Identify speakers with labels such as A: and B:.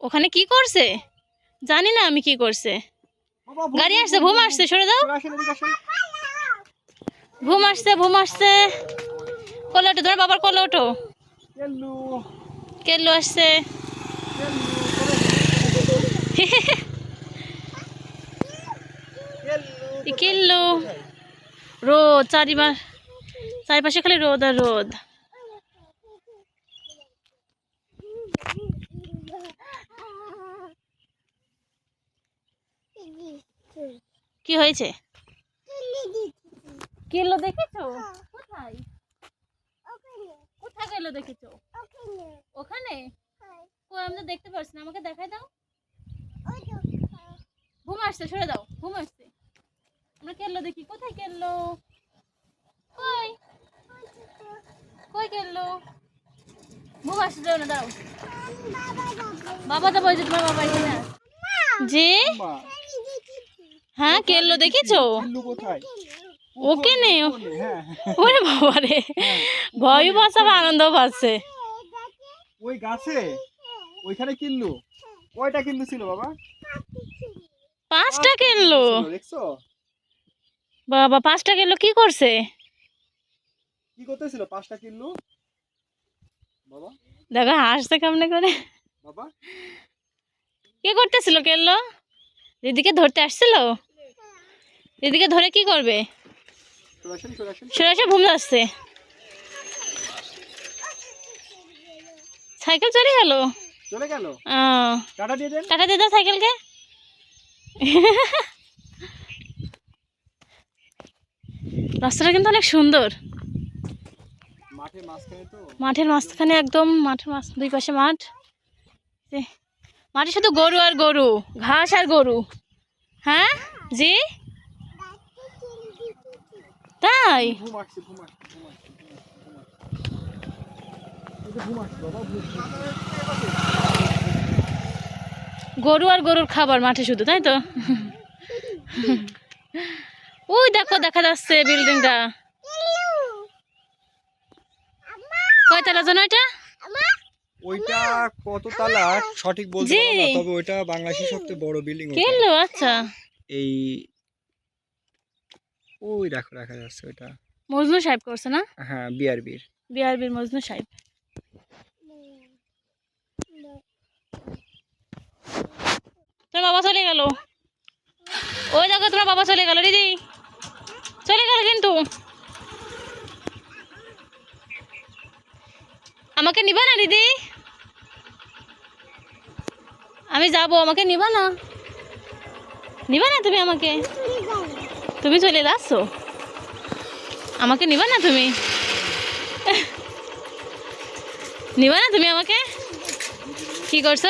A: ওখানে কি করছে? জানি না আমি কি করছে। গাড়ি আসছে
B: ভূম,
A: ঘুম আসছে সরে দাও। ঘুম আসছে ঘুম আসছে। কোলে ওঠো তোমার বাবার কোলে ওঠো।
B: কেল্লু,
A: আসছে।
B: কেল্লু,
A: রোদ চারিবার চারিপাশে খালি রোদ আর রোদ। কি হয়েছে? কেল্লো দেখেছ? কোথায়? কোথায় গেলো দেখেছ? ওখানে। কই আমি তো দেখতে পাচ্ছি না আমাকে দেখাই দাও। ঘুম আসছে সরে দাও ঘুম আসছে। আমরা কেল্লো দেখি কোথায় কেল্লো কই? কই কেল্লো ঘুম আসছে যাও না দাও। বাবা তো বলছে তোমার বাবা এখানে। জি হ্যাঁ কেল্লো দেখেছ? ওকে নে
B: হ্যাঁ।
A: ওরে বাবা রে ভয় পাচ্ছে আবার আনন্দ পাচ্ছে।
B: ওই গাছে? ওইখানে কিনলু কয়টা কিনলু ছিল বাবা?
A: পাঁচটা
B: দেখছ?
A: বাবা পাঁচটা কেল্লো কি করছে?
B: কি করতেছিল পাঁচটা কিনলু বাবা?
A: দেখো হাসছে কেমনে করে।
B: বাবা?
A: কি করতেছিল কেল্লো? দিদিকে ধরতে আসছিল? দিদিকে ধরে কি করবে?
B: চলে আসেন চলে আসেন।
A: সরে এসে ঘুম যাচ্ছে সাইকেল চলে গেল?
B: চলে গেল?
A: আহ,
B: টাটা দিয়ে দেন।
A: টাটা দিয়ে দাও সাইকেলকে। রাস্তাটা কিন্তু অনেক সুন্দর। মাঠের মাঝখানে একদম মাঠের মাঝ দুই পাশে মাঠ। মাঠে শুধু গরু আর গরু ঘাস আর গরু। হ্যাঁ? জি তাই
B: ঘুম আসছে ঘুম আসছে ঘুম আসছে ঘুম আসছে এই যে ঘুম আসছে বাবা ঘুম
A: গরু আর গরুর খাবার মাঠে শুধু তাই তো? ওই দেখো দেখা যাচ্ছে বিল্ডিংটা কয়তলা যেন এটা
B: ওইটা কত তালা? সঠিক বলতে না তবে ওইটা বাংলাদেশের সবচেয়ে বড় বিল্ডিং
A: কেলো আচ্ছা।
B: এই ওই দেখো দেখা যাচ্ছে ওইটা।
A: মজনু সাহেব করছে না?
B: হ্যাঁ বিআরবির।
A: বিআরবির মজনু সাহেব। তোমার বাবা চলে গেল। ওই দেখো তোমার বাবা চলে গেল দিদি। চলে গেল কিন্তু। আমাকে নিবা না দিদি? আমি যাব আমাকে নিবা না? নিবা না তুমি আমাকে? তুমি চলে যাচ্ছ? আমাকে নিবা না তুমি? নিবা না তুমি আমাকে? কি করছ?